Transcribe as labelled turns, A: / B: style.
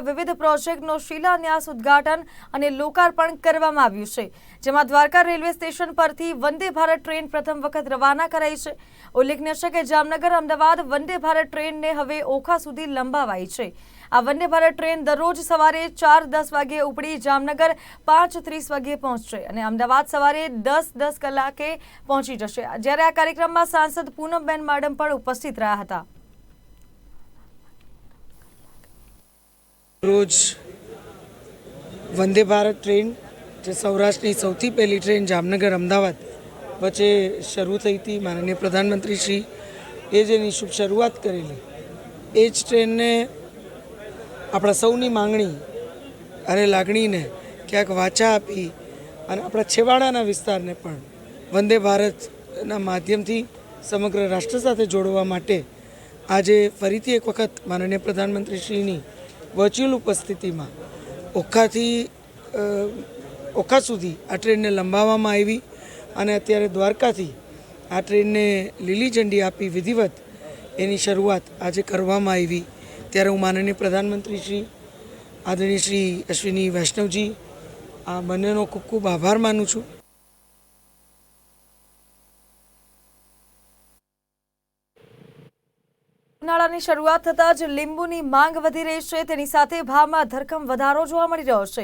A: વિવિધ પ્રોજેક્ટનો શિલાન્યાસ, ઉદ્ઘાટન અને લોકાર્પણ કરવામાં આવ્યું છે, જેમાં દ્વારકા રેલવે સ્ટેશન પરથી વંદે ભારત ટ્રેન પ્રથમ વખત રવાના કરાઈ છે. ઉલ્લેખનીય છે કે જામનગર, અમદાવાદ વંદે ભારત ટ્રેનને હવે ઓખા સુધી લંબાવાઈ છે. આ વંદે ભારત ટ્રેન દરરોજ સવારે ચાર દસ વાગ્યે ઉપડી જામનગર, પાંચ ત્રીસ વાગ્યે પહોંચશે અને અમદાવાદ સવારે દસ દસ કલાકે પહોંચી જશે. જ્યારે આ કાર્યક્રમમાં સાંસદ પૂનમબેન માડમ પણ ઉપસ્થિત રહ્યા હતા.
B: રોજ વંદે ભારત ટ્રેન જે સૌરાષ્ટ્રની સૌથી પહેલી ટ્રેન જામનગર અમદાવાદ વચ્ચે શરૂ થઈ હતી. માનનીય પ્રધાનમંત્રી શ્રી એ જેની શુભ શરૂઆત કરેલી. એ જ ટ્રેનને આપણા સૌની માંગણી અને લાગણીને ક્યાંક વાચા આપી અને આપણા છેવાડાના વિસ્તારને પણ વંદે ભારતના માધ્યમથી સમગ્ર રાષ્ટ્ર સાથે જોડવા માટે આજે ફરીથી એક વખત માનનીય પ્રધાનમંત્રીશ્રીની વર્ચ્યુઅલ ઉપસ્થિતિમાં ઓખાથી ઓખા સુધી આ ટ્રેનને લંબાવવામાં આવી અને અત્યારે દ્વારકાથી આ ટ્રેનને લીલી ઝંડી આપી વિધિવત એની શરૂઆત આજે કરવામાં આવી. ત્યારે હું માનનીય પ્રધાનમંત્રી શ્રી, આદરણીય શ્રી અશ્વિની વૈષ્ણવજી, આ બંનેનો ખૂબ ખૂબ આભાર માનું છું.
A: ઉનાળાની શરૂઆત થતાં જ લીંબુની માંગ વધી રહી છે. તેની સાથે ભાવમાં ધરખમ વધારો જોવા મળી રહ્યો છે.